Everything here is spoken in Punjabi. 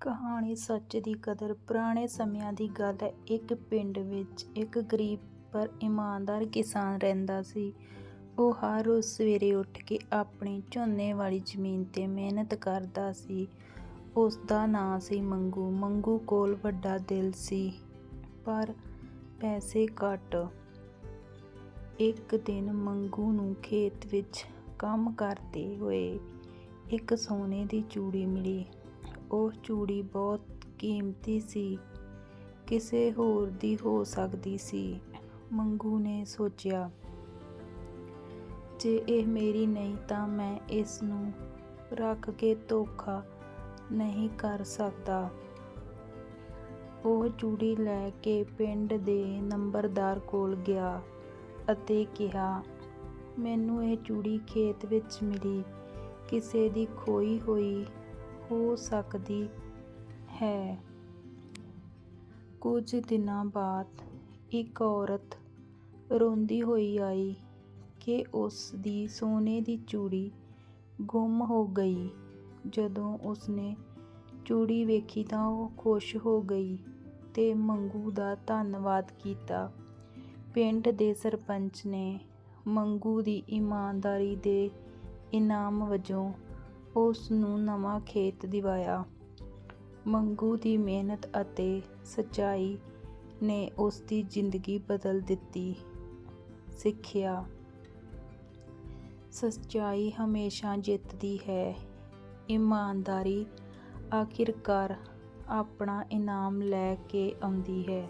ਕਹਾਣੀ ਸੱਚ ਦੀ ਕਦਰ ਪੁਰਾਣੇ ਸਮਿਆਂ ਦੀ ਗੱਲ ਹੈ। ਇੱਕ ਪਿੰਡ ਵਿੱਚ ਇੱਕ ਗਰੀਬ ਪਰ ਇਮਾਨਦਾਰ ਕਿਸਾਨ ਰਹਿੰਦਾ ਸੀ। ਉਹ ਹਰ ਰੋਜ਼ ਸਵੇਰੇ ਉੱਠ ਕੇ ਆਪਣੀ ਝੋਨੇ ਵਾਲੀ ਜ਼ਮੀਨ 'ਤੇ ਮਿਹਨਤ ਕਰਦਾ ਸੀ। ਉਸ ਦਾ ਨਾਂ ਸੀ ਮੰਗੂ। ਮੰਗੂ ਕੋਲ ਵੱਡਾ ਦਿਲ ਸੀ, ਪਰ ਪੈਸੇ ਘੱਟ। ਇੱਕ ਦਿਨ ਮੰਗੂ ਨੂੰ ਖੇਤ ਵਿੱਚ ਕੰਮ ਕਰਦੇ ਹੋਏ ਇੱਕ ਸੋਨੇ ਦੀ ਚੂੜੀ ਮਿਲੀ। ਉਹ ਚੂੜੀ ਬਹੁਤ ਕੀਮਤੀ ਸੀ। ਕਿਸੇ ਹੋਰ ਦੀ ਹੋ ਸਕਦੀ ਸੀ, ਮੰਗੂ ਨੇ ਸੋਚਿਆ। ਜੇ ਇਹ ਮੇਰੀ ਨਹੀਂ ਤਾਂ ਮੈਂ ਇਸ ਨੂੰ ਰੱਖ ਕੇ ਧੋਖਾ ਨਹੀਂ ਕਰ ਸਕਦਾ। ਉਹ ਚੂੜੀ ਲੈ ਕੇ ਪਿੰਡ ਦੇ ਨੰਬਰਦਾਰ ਕੋਲ ਗਿਆ ਅਤੇ ਕਿਹਾ, ਮੈਨੂੰ ਇਹ ਚੂੜੀ ਖੇਤ ਵਿੱਚ ਮਿਲੀ। ਕਿਸੇ ਦੀ ਖੋਈ ਹੋਈ ਹੋ ਸਕਦੀ ਹੈ। ਕੁਝ ਦਿਨਾਂ ਬਾਅਦ ਇੱਕ ਔਰਤ ਰੋਂਦੀ ਹੋਈ ਆਈ ਕਿ ਉਸ ਦੀ ਸੋਨੇ ਦੀ ਚੂੜੀ ਗੁੰਮ ਹੋ ਗਈ। ਜਦੋਂ ਉਸਨੇ ਚੂੜੀ ਵੇਖੀ ਤਾਂ ਉਹ ਖੁਸ਼ ਹੋ ਗਈ ਤੇ ਮੰਗੂ ਦਾ ਧੰਨਵਾਦ ਕੀਤਾ। ਪਿੰਡ ਦੇ ਸਰਪੰਚ ਨੇ ਮੰਗੂ ਦੀ ਇਮਾਨਦਾਰੀ ਦੇ ਇਨਾਮ ਵਜੋਂ ਉਸ ਨੂੰ ਨਵਾਂ ਖੇਤ ਦਿਵਾਇਆ। ਮੰਗੂ ਦੀ ਮਿਹਨਤ ਅਤੇ ਸੱਚਾਈ ਨੇ ਉਸ ਦੀ ਜ਼ਿੰਦਗੀ ਬਦਲ ਦਿੱਤੀ। ਸਿੱਖਿਆ। ਸੱਚਾਈ ਹਮੇਸ਼ਾ ਜਿੱਤਦੀ ਹੈ। ਇਮਾਨਦਾਰੀ ਆਖਿਰਕਾਰ ਆਪਣਾ ਇਨਾਮ ਲੈ ਕੇ ਆਉਂਦੀ ਹੈ।